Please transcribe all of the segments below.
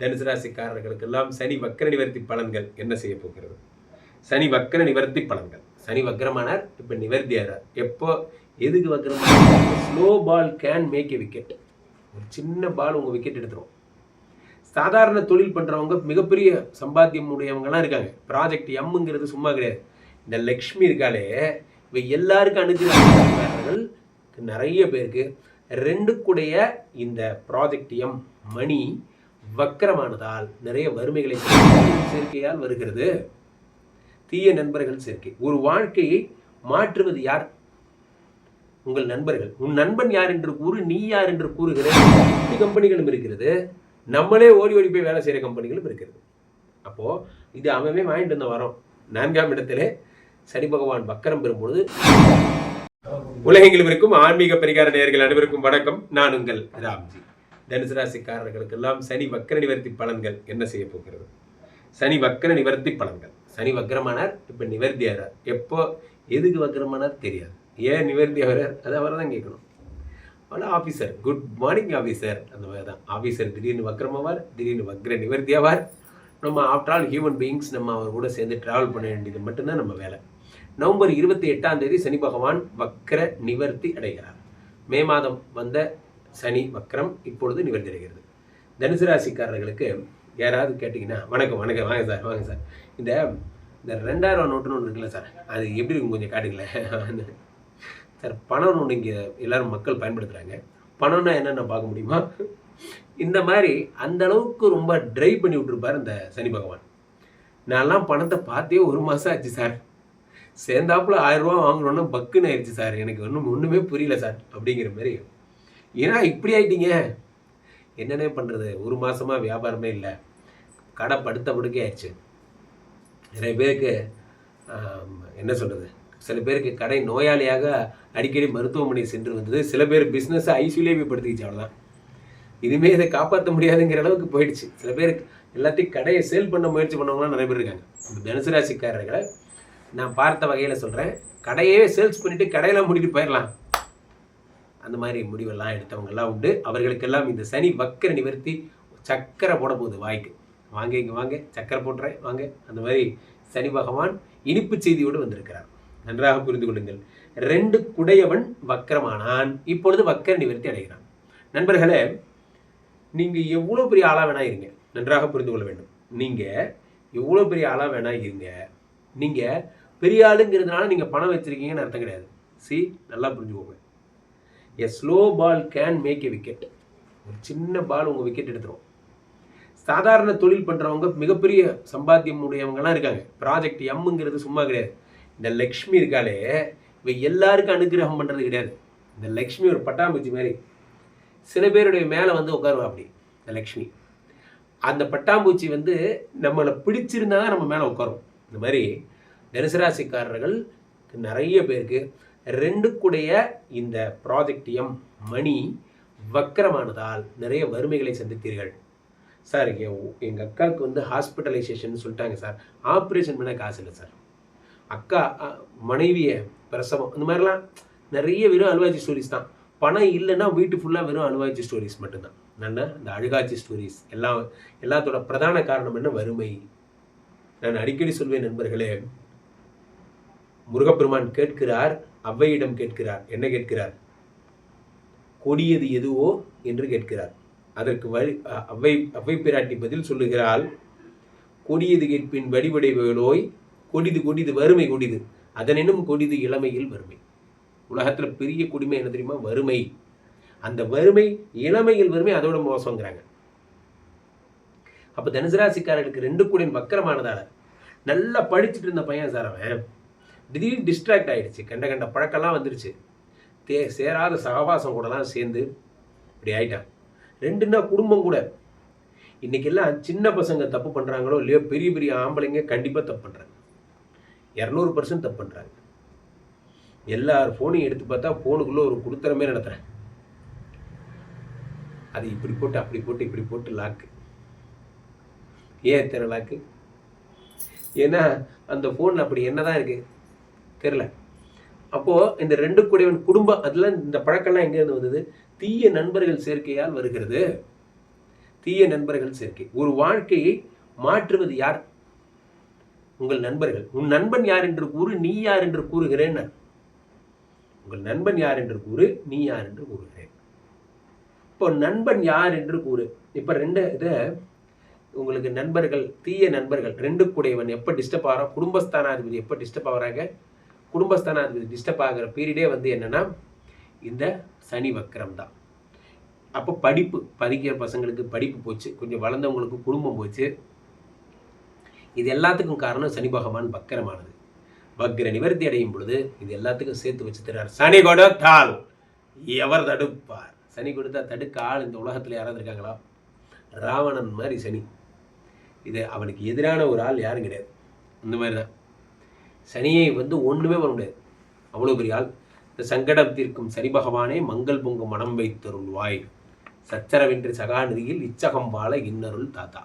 தனுசு ராசிக்காரர்களுக்கெல்லாம் சனி வக்கர நிவர்த்தி பலன்கள் என்ன செய்ய போகிறது? சனி வக்கர நிவர்த்தி பலன்கள். சனி வக்கரமானார் இப்போ நிவர்த்தியாரார் எப்போ எதுக்கு வக்கரமானார் slow ball can make a wicket ஒரு சின்ன பால் உங்கள் விக்கெட் எடுத்துரும். சாதாரண தொழில் பண்ணுறவங்க மிகப்பெரிய சம்பாத்தியம் உடையவங்கலாம் இருக்காங்க. ப்ராஜெக்ட் எம்முங்கிறது சும்மா கிடையாது. இந்த லக்ஷ்மி இருக்காளே இவை எல்லாருக்கும் அனுப்பினார்கள் நிறைய பேருக்கு ரெண்டுக்குடைய இந்த ப்ராஜெக்ட் எம் மணி வக்கரமானதால் நிறைய வறுமைகளை சேர்க்கையால் வருகிறது. தீய நண்பர்கள் சேர்க்கை. ஒரு வாழ்க்கையை மாற்றுவது யார்? உங்கள் நண்பர்கள். உன் நண்பன் யார் என்று கூறு நீ யார் என்று கூறுகிற கம்பெனிகளும் இருக்கிறது. நம்மளே ஓடி ஓடி போய் வேலை செய்கிற கம்பெனிகளும் இருக்கிறது. அப்போது இது அவவே வாங்கிட்டு இருந்த வரோம். நான்காம் இடத்திலே சனி பகவான் வக்கரம் பெறும்பொழுது உலகெங்கிலும் இருக்கும் ஆன்மீக பரிகார நேயர்கள் அனைவருக்கும் வணக்கம். நான் உங்கள் ராம்ஜி. தனுசு ராசிக்காரர்களுக்கெல்லாம் சனி வக்கர நிவர்த்தி பலன்கள் என்ன செய்ய போகிறது? சனி வக்கர நிவர்த்தி பலன்கள். சனி வக்கரமானார் இப்போ நிவர்த்தியாரார் எப்போ எதுக்கு வக்கரமானார் தெரியாது. ஏன் நிவர்த்தி ஆகிறார் அது அவரை தான் கேட்கணும். ஆனால் ஆஃபீஸர் குட் மார்னிங் ஆஃபீஸர் அந்த மாதிரி தான். ஆஃபீஸர் திடீர்னு வக்கரமாவார் திடீர்னு வக்கர நிவர்த்தி ஆவார் நம்ம ஆஃப்டர் ஆல் ஹியூமன் பீயிங்ஸ் நம்ம அவர் கூட சேர்ந்து ட்ராவல் பண்ண வேண்டியது மட்டும்தான் நம்ம வேலை. நவம்பர் இருபத்தி எட்டாம் தேதி சனி பகவான் வக்கர நிவர்த்தி அடைகிறார். மே மாதம் வந்த சனி வக்கரம் இப்பொழுது நிவர்த்தி அடைகிறது தனுசு ராசிக்காரர்களுக்கு யாராவது கேட்டிங்கன்னா வணக்கம் வணக்கம் வாங்க சார் வாங்க சார். இந்த இந்த ரெண்டாயிரம் நோட்டுன்னு ஒன்று இருக்குல்ல சார் அது எப்படி இருக்கும் கொஞ்சம் காட்டுங்களேன். சார் பணம்னு ஒன்று இங்கே எல்லோரும் மக்கள் பயன்படுத்துகிறாங்க பணம்னா என்னென்ன பார்க்க முடியுமா? இந்த மாதிரி அந்த அளவுக்கு ரொம்ப ட்ரைவ் பண்ணி விட்டுருப்பார் இந்த சனி பகவான். நான்லாம் பணத்தை பார்த்தே ஒரு மாதம் ஆச்சு சார். சேர்ந்தாப்புல ஆயிரம் ரூபா வாங்கணுன்னா பக்குன்னு ஆயிடுச்சு சார். எனக்கு ஒன்றும் ஒன்றுமே புரியல சார் அப்படிங்கிற மாதிரி ஏன்னா இப்படி ஆயிட்டீங்க? என்னென்ன பண்ணுறது ஒரு மாதமாக வியாபாரமே இல்லை. கடை படுத்த படுக்கே ஆயிடுச்சு. நிறைய பேருக்கு என்ன சொல்கிறது சில பேருக்கு கடை நோயாளியாக அடிக்கடி மருத்துவமனை சென்று வந்தது. சில பேர் பிஸ்னஸை ஐசியூலே படுத்திக்கிச்சு அவ்வளோதான் இனிமே இதை காப்பாற்ற முடியாதுங்கிற அளவுக்கு போயிடுச்சு. சில பேருக்கு எல்லாத்தையும் கடையை சேல் பண்ண முயற்சி பண்ணவங்களாம் நிறைய பேர் இருக்காங்க. இந்த தனுசு ராசிக்காரர்களை நான் பார்த்த வகையில் சொல்கிறேன் கடையே சேல்ஸ் பண்ணிவிட்டு கடையெல்லாம் மூடிட்டு போயிடலாம் அந்த மாதிரி முடிவெல்லாம் எடுத்தவங்கெல்லாம் உண்டு. அவர்களுக்கெல்லாம் இந்த சனி வக்கர நிவர்த்தி சக்கரை போட போகுது வாய்க்கு. வாங்க இங்கே வாங்க சக்கரை போடுறேன் வாங்க. அந்த மாதிரி சனி பகவான் இனிப்பு செய்தியோடு வந்திருக்கிறார். நன்றாக புரிந்து கொள்ளுங்கள். ரெண்டு குடையவன் வக்கரமானான். இப்பொழுது வக்கர நிவர்த்தி அடைகிறான். நண்பர்களே நீங்கள் எவ்வளோ பெரிய ஆளாக வேணா இருங்க. நன்றாக புரிந்து கொள்ள வேண்டும். நீங்கள் எவ்வளோ பெரிய ஆளாக வேணா இருங்க. நீங்கள் பெரிய ஆளுங்கிறதுனால நீங்கள் பணம் வச்சிருக்கீங்கன்னு அர்த்தம் கிடையாது. சி நல்லா புரிஞ்சுக்கோங்க. A slow ball can make a wicket ஒரு சின்ன பால் உங்கள் விக்கெட் எடுத்துரும். சாதாரண தொழில் பண்ணுறவங்க மிகப்பெரிய சம்பாத்தியம் உடையவங்கலாம் இருக்காங்க. ப்ராஜெக்ட் எம்முங்கிறது சும்மா கிடையாது. இந்த லக்ஷ்மி இருக்காலே இவ எல்லாருக்கும் அனுகிரகம் பண்ணுறது கிடையாது. இந்த லக்ஷ்மி ஒரு பட்டாம்பூச்சி மாதிரி. சில பேருடைய மேலே வந்து உட்காருவா அப்படி இந்த லக்ஷ்மி. அந்த பட்டாம்பூச்சி வந்து நம்மளை பிடிச்சிருந்தா தான் நம்ம மேலே உட்காரும். இந்த மாதிரி தனுசராசிக்காரர்கள் நிறைய பேருக்கு ரெண்டுக்குடைய இந்த ப்ராஜெக்ட் எம் மணி வக்கரமானதால் நிறைய வறுமைகளை சந்தித்தீர்கள். சார் எங்கள் அக்காவுக்கு வந்து ஹாஸ்பிட்டலைசேஷன் சொல்லிட்டாங்க சார். ஆப்ரேஷன் பண்ண காசு இல்லை சார். அக்கா மனைவியை பிரசவம் இந்த மாதிரிலாம் நிறைய வெறும் அழுவாச்சி ஸ்டோரிஸ் தான். பணம் இல்லைன்னா வீட்டு ஃபுல்லாக வெறும் அழுவாச்சி ஸ்டோரிஸ் மட்டும்தான். நான் இந்த அழுகாச்சி ஸ்டோரிஸ் எல்லாம் எல்லாத்தோட பிரதான காரணம் என்ன? வறுமை. நான் அடிக்கடி சொல்வேன் நண்பர்களே முருகப்பெருமான் கேட்கிறார் அவ்வையிடம் கேட்கிறார். என்ன கேட்கிறார்? கொடியது எதுவோ என்று கேட்கிறார். அதற்கு வழி அவ்வை அவ்வை பிராட்டி பதில் சொல்லுகிறாள் கொடியது கேட்பின் வடிவடைவுகளோய் கொடிது கொடிது வறுமை கொடிது. அதனினும் கொடிது இளமையில் வறுமை. உலகத்தில் பெரிய குடிமை என்ன தெரியுமா? வறுமை. அந்த வறுமை இளமையில் வறுமை அதோட மோசங்கிறாங்க. அப்போ தனுசு ராசிக்காரர்களுக்கு ரெண்டு கூடின் வக்கரமானதால நல்லா படிச்சுட்டு இருந்த பையன் சார் அவன். திடீர்னு டிஸ்ட்ராக்ட் ஆயிடுச்சு. கண்ட கண்ட பழக்கம்லாம் வந்துருச்சு. தே சேராத சகவாசம் கூடலாம் சேர்ந்து இப்படி ஆயிட்டான். ரெண்டுன்னா குடும்பம் கூட. இன்னைக்கெல்லாம் சின்ன பசங்க தப்பு பண்ணுறாங்களோ இல்லையோ பெரிய பெரிய ஆம்பளைங்க கண்டிப்பாக தப்பு பண்ணுறாங்க இரநூறு பர்சன்ட் தப்பு பண்ணுறாங்க எல்லார் ஃபோனையும் எடுத்து பார்த்தா ஃபோனுக்குள்ளே ஒரு குடுத்தரமே நடத்துகிறேன் அது இப்படி போட்டு அப்படி போட்டு இப்படி போட்டு லாக்கு ஏன் எத்தனை லாக்கு ஏன்னா அந்த ஃபோனில் அப்படி என்னதான் இருக்குது தெரில அப்போது இந்த ரெண்டு கூடையவன் குடும்பம் அதெல்லாம் இந்த பழக்கம்லாம் எங்கேருந்து வந்தது? தீய நண்பர்கள் சேர்க்கையால் வருகிறது. தீய நண்பர்கள் சேர்க்கை. ஒரு வாழ்க்கையை மாற்றுவது யார்? உங்கள் நண்பர்கள். உன் நண்பன் யார் என்று கூறு நீ யார் என்று கூறுகிறேன். உங்கள் நண்பன் யார் என்று கூறு நீ யார் என்று கூறுகிறேன். இப்போ நண்பன் யார் என்று கூறு. இப்போ ரெண்டு இதை உங்களுக்கு நண்பர்கள் தீய நண்பர்கள் ரெண்டு கூடையவன் எப்போ டிஸ்டர்ப் ஆகிறான் குடும்பஸ்தானாதிபதி எப்போ டிஸ்டர்ப் ஆகிறாங்க? குடும்பஸ்தானாதிபதி டிஸ்டர்ப் ஆகிற பீரியடே வந்து என்னன்னா இந்த சனி வக்கரம் தான். அப்போ படிப்பு படிக்கிற பசங்களுக்கு படிப்பு போச்சு கொஞ்சம் வளர்ந்தவங்களுக்கு குடும்பம் போச்சு. இது எல்லாத்துக்கும் காரணம் சனி பகவான் வக்கரமானது. வக்ர நிவர்த்தி அடையும் பொழுது இது எல்லாத்துக்கும் சேர்த்து வச்சு தர்றார் சனி கொடுத்தால் எவர் தடுப்பார்? சனி கொடுத்தா தடுக்க ஆள் இந்த உலகத்தில் யாராவது இருக்காங்களா? ராவணன் மாதிரி சனி. இது அவனுக்கு எதிரான ஒரு ஆள் யாரும் கிடையாது. இந்த மாதிரி தான் சனியை வந்து ஒன்றுமே பண்ண முடியாது. அவ்வளோ பெரிய ஆள். இந்த சங்கடம் தீர்க்கும் சனி பகவானே மங்கள் பொங்கு மனம் வைத்தருள்வாய். சச்சரவென்று சகாநிதியில் இச்சகம் வாழ இன்னருள் தாத்தா.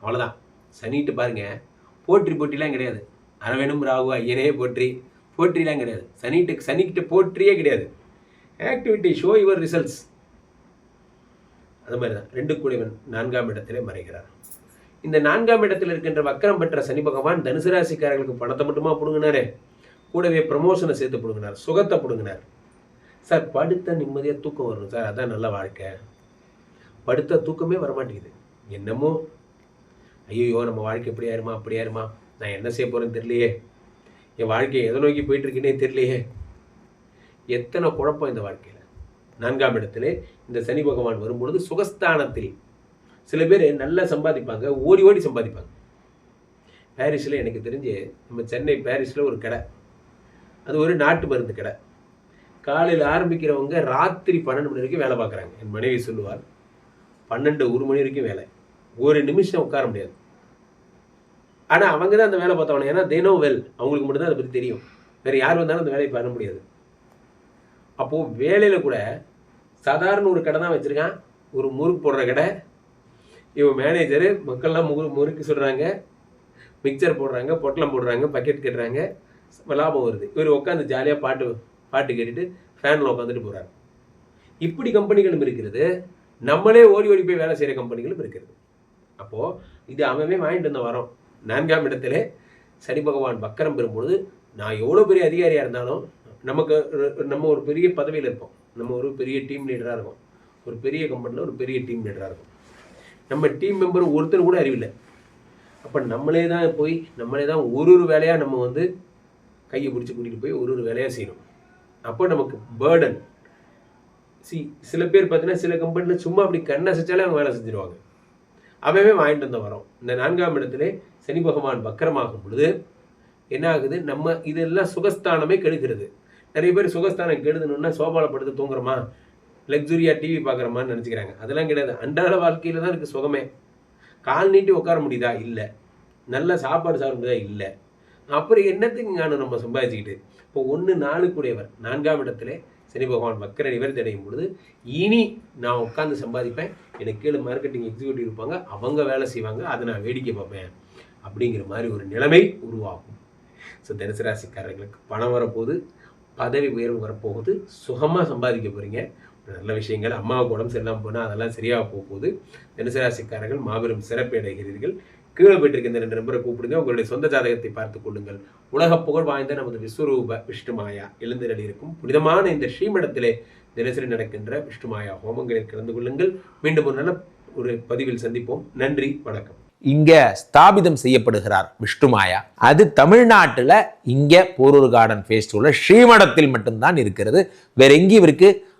அவ்வளோதான் சனிட்டு பாருங்க போற்றி போட்டிலாம் கிடையாது. அரவணும் ராகு ஐயனே போற்றி போற்றிலாம் கிடையாது. சனிட்டு சனிக்கிட்ட போற்றியே கிடையாது. ஆக்டிவிட்டி ஷோ யுவர் ரிசல்ட்ஸ் அது மாதிரி தான் ரெண்டு கூடியவன் நான்காம் இடத்திலே மறைகிறார். இந்த நான்காம் இடத்தில் இருக்கின்ற வக்கரம் பெற்ற சனி பகவான் தனுசு ராசிக்காரர்களுக்கு பணத்தை மட்டுமா பிடுங்கினாரு? கூடவே ப்ரமோஷனை சேர்த்து பிடுங்கினார். சுகத்தை பிடுங்கினார். சார் படுத்த நிம்மதியாக தூக்கம் வரும் சார். அதான் நல்ல வாழ்க்கை. படுத்த தூக்கமே வரமாட்டேங்குது. என்னமோ? ஐயோ நம்ம வாழ்க்கை இப்படி ஆயிருமா? அப்படி ஆயிருமா? நான் என்ன செய்ய போகிறேன்னு தெரியலையே. என் வாழ்க்கை எதை நோக்கி போயிட்டு தெரியலையே. எத்தனை குழப்பம் இந்த வாழ்க்கையில். நான்காம் இடத்துல இந்த சனி பகவான் வரும்பொழுது சுகஸ்தானத்தில் சில பேர் நல்லா சம்பாதிப்பாங்க ஓடி ஓடி சம்பாதிப்பாங்க. பாரிஸில் எனக்கு தெரிஞ்சு நம்ம சென்னை பாரிஸில் ஒரு கடை. அது ஒரு நாட்டு மருந்து கடை. காலையில் ஆரம்பிக்கிறவங்க ராத்திரி பன்னெண்டு மணி வரைக்கும் வேலை பார்க்குறாங்க. என் மனைவி சொல்லுவார் பன்னெண்டு ஒரு மணி வரைக்கும் வேலை. ஒரு நிமிஷம் உட்கார முடியாது. ஆனால் அவங்க தான் அந்த வேலை பார்த்தவங்க ஏன்னா தினம் வெல் அவங்களுக்கு மட்டும்தான் அதை பற்றி தெரியும். வேறு யார் வந்தாலும் அந்த வேலையை பண்ண முடியாது. அப்போது வேலையில் கூட சாதாரண ஒரு கடை தான் வச்சுருக்கான். ஒரு முறுக்கு போடுற கடை இவன் மேனேஜரு மக்கள்லாம் முறு முறுக்கு சொல்கிறாங்க மிக்சர் போடுறாங்க பொட்டலம் போடுறாங்க பக்கெட் கட்டுறாங்க லாபம் வருது. இவர் உட்காந்து ஜாலியாக பாட்டு பாட்டு கேட்டுட்டு ஃபேனில் உட்காந்துட்டு போகிறாரு இப்படி கம்பெனிகளும் இருக்கிறது. நம்மளே ஓடி ஓடி போய் வேலை செய்கிற கம்பெனிகளும் இருக்கிறது. அப்போது இது அவன் வாங்கிட்டு இருந்த வரோம். நான்காம் இடத்துல சனி பகவான் வக்கரம் பெறும்பொழுது நான் எவ்வளோ பெரிய அதிகாரியாக இருந்தாலும் நமக்கு நம்ம ஒரு பெரிய பதவியில் இருப்போம். நம்ம ஒரு பெரிய டீம் லீடராக இருக்கும் ஒரு பெரிய கம்பெனியில் ஒரு பெரிய டீம் லீடராக இருக்கும் நம்ம டீம் மெம்பர் ஒருத்தர் கூட அறிவில்லை. அப்போ நம்மளே தான் போய் நம்மளே தான் ஒரு ஒரு வேலையாக நம்ம வந்து கையை பிடிச்சி கூட்டிகிட்டு போய் ஒரு ஒரு வேலையாக செய்யணும். அப்போ நமக்கு பேர்டன் சி சில பேர் பார்த்தீங்கன்னா சில கம்பெனியில் சும்மா அப்படி கண்ணை அசைச்சாலே அவங்க வேலை செஞ்சுருவாங்க. அவவே வாங்கிட்டு வந்த வரோம். இந்த நான்காம் இடத்துல சனி பகவான் வக்கரமாகும் பொழுது என்ன ஆகுது? நம்ம இதெல்லாம் சுகஸ்தானமே கெடுக்கிறது. நிறைய பேர் சுகஸ்தானம் கெடுதணும்னா சோபாலப்படுத்து தூங்குறோமா? லக்ஸுரியாக டிவி பார்க்குறமான்னு நினச்சிக்கிறாங்க. அதெல்லாம் கிடையாது. அன்றாட வாழ்க்கையில் தான் இருக்குது சுகமே. கால் நீட்டி உட்கார முடியுதா? இல்லை. நல்ல சாப்பாடு சாப்பிட முடியுதா? இல்லை. அப்புறம் என்னத்துக்கு காணும் நம்ம சம்பாதிச்சுக்கிட்டு? இப்போ ஒன்று நாளுக்குடையவர். நான்காம் இடத்துல சனி பகவான் வக்கர நிவர்த்தி அடையும் பொழுது இனி நான் உட்காந்து சம்பாதிப்பேன். எனக்கு கீழே மார்க்கெட்டிங் எக்ஸிக்யூட்டிவ் இருப்பாங்க. அவங்க வேலை செய்வாங்க. அதை நான் வேடிக்கை பார்ப்பேன். அப்படிங்கிற மாதிரி ஒரு நிலைமை உருவாகும். ஸோ தனுசு ராசிக்காரர்களுக்கு பணம் வரப்போகுது. பதவி உயர்வு வரப்போகுது. சுகமாக சம்பாதிக்க போகிறீங்க நல்ல விஷயங்கள் அம்மாவுக்கு உடம்பு சரியில்லாமல் போனால் அதெல்லாம் சரியாக போக போகுது தனுசு மாபெரும் சிறப்பு அடைகிறீர்கள் கீழே போயிட்டு இந்த ரெண்டு நம்பரை கூப்பிடுங்க. உங்களுடைய சொந்த ஜாதகத்தை பார்த்து கொள்ளுங்கள். உலக புகழ் வாய்ந்த நமது விஸ்வரூப விஷ்ணுமாயா எழுந்திரல் இருக்கும். புனிதமான இந்த ஸ்ரீமடத்திலே தினசரி நடக்கின்ற விஷ்ணுமாயா ஹோமங்களில் கலந்து கொள்ளுங்கள். மீண்டும் ஒரு நல்ல ஒரு பதிவில் சந்திப்போம். நன்றி வணக்கம். இங்க ஸ்தாபிதம் செய்யப்படுகிறார் விஷ்ணுமாயா அது தமிழ்நாட்டில் இங்க போரூர் கார்டன் ஃபேஸ்டிவல்ல ஸ்ரீமடத்தில் மட்டும்தான் இருக்கிறது. வேற எங்கேயும் இருக்குது